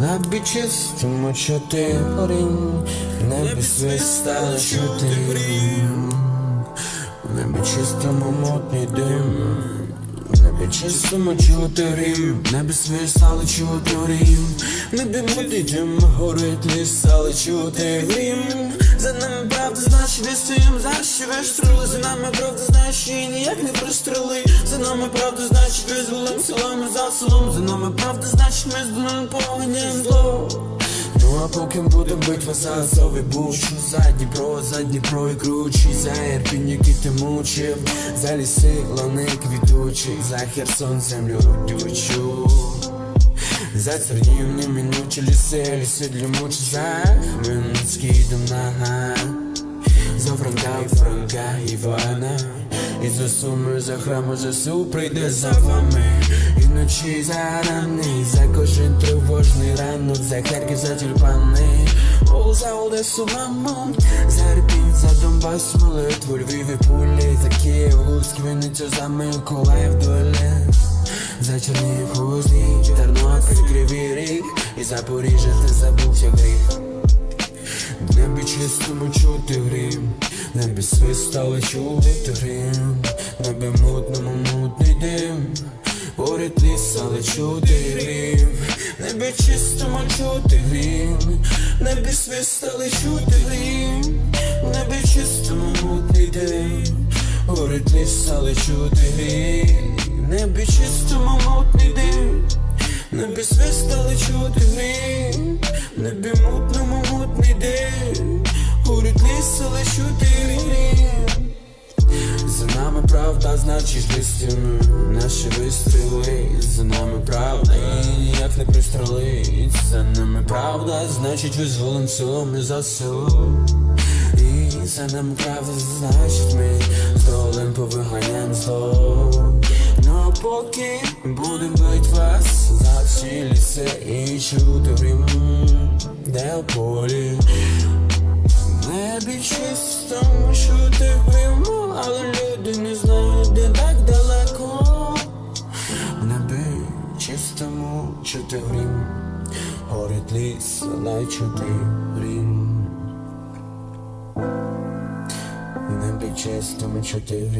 небі чистому чути горінь, в небі свистало чути грім, небі чистому мутний дим, небі чистому чути грім, небі свистало чути грім, небі мутний дим, горить ліс, але чути грім. За нами правда, значить не що вистріли За нами правда, значить її ніяк не пристрели. За нами правда, значить визволим селом і за селом. За нами правда, значить ми з дурним поганям зло Ну а поки будем битва за Азові бучу. За Дніпро, за Дніпро і кручі. За Ірпінь, який ти мучив. За ліси, лани квітучі. За Херсон, землю родючу за царів неминучі ліси, ліси для мучі За Хмельницький Дунага За Франка Франка Івана І за суми, за храму ЗСУ прийде за вами. І вночі за рани, за кожен тривожний ранок За Харків, за тюльпани. О, за Одесу, мамо. За Рпінь, за Донбас, молитву Львів і пулі. За Київ, Луцьк, Вінницю, за Миколаїв, доля за Чернігів узліч, Тернопіль, Кривий Ріг. І Запоріжжя чистому чути грім небі свистали чути грім небі мутному мутний дим. Горить ліс, але чути грім небі чистому чути грім небі свистали чути грім небі чистому мутний дим. Горить ліс, але чути грім небі чистому мутний дим. Небі свистали чути грім небі мутному мутний дим Горить ліс, але чути за нами правда, значить листями Наші вистріли, за нами правда І ніяк не пристрелить За нами правда, значить визволим селом і за село І за нами правда, значить ми Здолем повиганяємо зло. А поки будем бить вас За всі ліси і чути грім Де в полі чути грім, горить ліс, але чути грім. Небі чистому чути.